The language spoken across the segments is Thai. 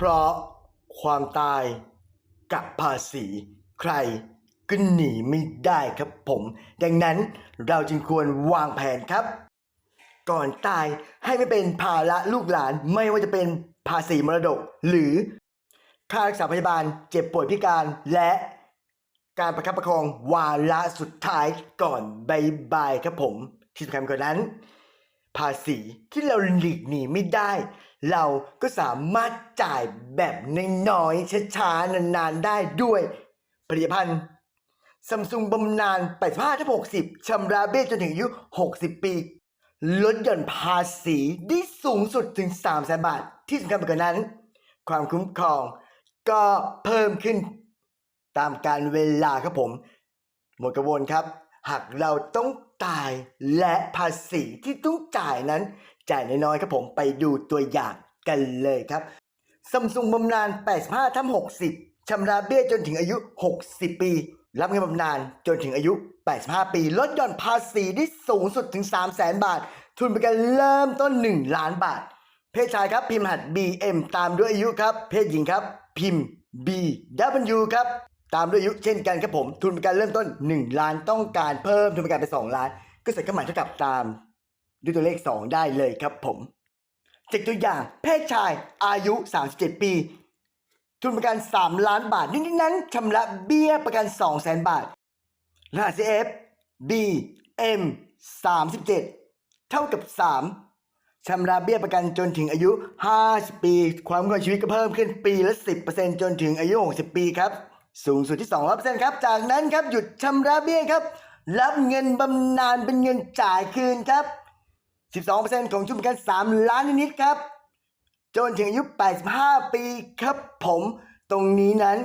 เพราะความตายกับภาษีใครก็หนีไม่ได้ครับผม ดังนั้นเราจึงควรวางแผนครับ ก่อนตายให้ไม่เป็นภาระลูกหลานไม่ว่าจะเป็นภาษีมรดก หรือค่ารักษาพยาบาลเจ็บป่วยพิการและการประคับประคองวาระสุดท้ายก่อนบายบายครับผม ที่สำคัญกว่านั้น ภาษีที่เราหลีกหนีไม่ได้ เราก็สามารถจ่ายแบบน้อยๆช้าๆนานๆได้ด้วย ผลิตภัณฑ์ซัมซุงบำนาญ85ทับ60ชำระเบี้ยจนถึงอายุ 60 ปี ลดหย่อนภาษีได้สูงสุดถึง3แสนบาท ที่สำคัญไปกว่านั้น ความคุ้มครองก็เพิ่มขึ้นตามการเวลาครับผม หมดกระบวนครับ หากเราต้อง ตายและภาษีที่ต้องจ่ายนั้น จ่ายน้อยๆครับผมไปดูตัวอย่างกันเลยครับซัมซุงบำนาญ 85ทั้ง60ชำระเบี้ยจนถึงอายุ 60 ปี รับเงินบำนาญจนถึงอายุ 85 ปี ลดหย่อนภาษีได้สูงสุดถึง 3 0 0 0 0บาท ทุนประกันเริ่มต้น 1 ล้านบาท เพศชายครับพิมพ์หัส BM ตามด้วยอายุครับ เพศหญิงครับ พิมพ์ BW ครับ ตามด้วยอายุเช่นกันครับผม ทุนประกันเริ่มต้น 1 ล้านต้องการเพิ่มทุนประกันเป็น2ล้าน ก็ใส่เครื่องหมายเท่ากับตามด้วยตัวเลข 2 ได้เลยครับผมจากตัวอย่างเพศชายอายุ 37 ปี ทุนประกัน 3 ล้านบาทนี้นั้นชำระเบี้ยประกัน 2 0 0 0 0 0 บาทรหัส CF B M 37 เท่ากับ 3ชำระเบี้ยประกันจนถึงอายุ 50 ปี ความคุ้มครองชีวิตก็เพิ่มขึ้นปีละ 10%จนถึงอายุ 60 ปีครับ สูงสุดที่200%ครับ จากนั้นครับหยุดชำระเบี้ยครับ รับเงินบำนาญเป็นเงินจ่ายคืนครับ 12%ของชุดประกัน 3 ล้านนิดครับ จนถึงอายุ 85 ปีครับผม ตรงนี้นั้น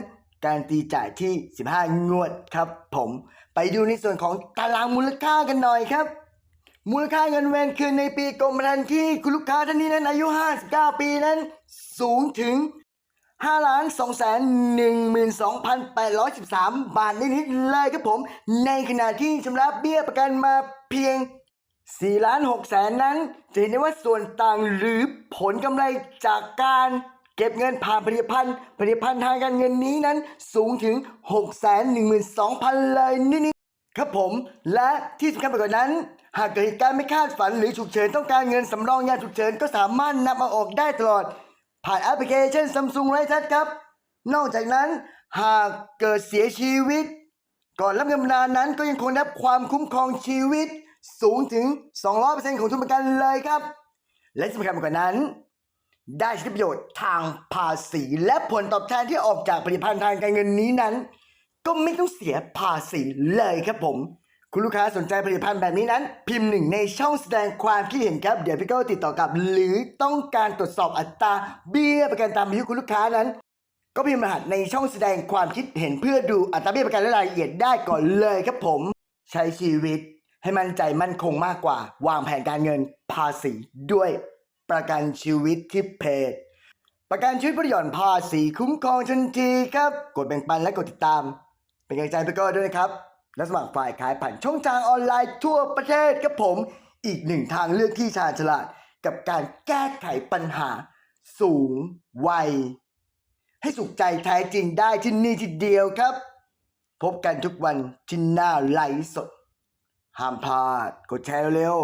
การตีจ่ายที่ 15 งวดครับผม ไปดูในส่วนของตารางมูลค่ากันหน่อยครับ มูลค่าเงินเวนคืนในปีกรมธรรม์ที่คุณลูกค้าท่านนี้นั้นอายุ 59 ปีนั้นสูงถึง 5ล้าน2แสน12,813 บาทนิดๆเลยครับผม ในขณะที่ชำระเบี้ยประกันมาเพียง4ล้าน6แสนนั้น จะเห็นได้ว่าส่วนต่างหรือผลกำไรจากการเก็บเงินผ่านผลิตภัณฑ์ ผลิตภัณฑ์ทางการเงินนี้นั้นสูงถึง 6 1 2 0 0 0 เลยนิดๆครับผม และที่สำคัญไปกว่านั้น หากเกิดเหตุการณ์ไม่คาดฝันหรือฉุกเฉินต้องการเงินสำรองยามฉุกเฉินก็สามารถนำมาออกได้ตลอด ผ่านแอปพลิเคชัน Samsung ไรทัศครับ นอกจากนั้นหากเกิดเสียชีวิต ก่อนรับเงินบำนาญนั้นก็ยังคงได้รับความคุ้มครองชีวิตสูงถึง 200%ของทุนประกันเลยครับ และสำคัญกว่านั้น ได้สิทธิประโยชน์ทางภาษี และผลตอบแทนที่ออกจากผลิตภัณฑ์ทางการเงินนี้นั้น ก็ไม่ต้องเสียภาษีเลยครับผม คุณลูกค้าสนใจผลิตภัณฑ์แบบนี้นั้น พิมพ์หนึ่งในช่องแสดงความคิดเห็นครับ เดี๋ยวพี่ก็ติดต่อกลับ หรือต้องการตรวจสอบอัตราเบี้ยประกันตามอายุคุณลูกค้านั้น ก็พิมพ์รหัสในช่องแสดงความคิดเห็นเพื่อดูอัตราเบี้ยประกันและรายละเอียดได้ก่อนเลยครับผม ใช้ชีวิตให้มั่นใจมั่นคงมากกว่า วางแผนการเงินภาษีด้วยประกันชีวิตที่เพจประกันชีวิตประหย่อนภาษีคุ้มครองทันทีครับ กดแบ่งปันและกดติดตาม เป็นกำลังใจไปก็ด้วยนะครับ และสมัครฝ่ายขายผ่านช่องทางออนไลน์ทั่วประเทศครับผม อีกหนึ่งทางเลือกที่ชาญฉลาด กับการแก้ไขปัญหา สูงวัย ให้สุขใจแท้จริงได้ที่นี่ทีเดียวครับ พบกันทุกวันที่หน้าไลฟ์สด ห้ามพลาด กดแชร์เร็ว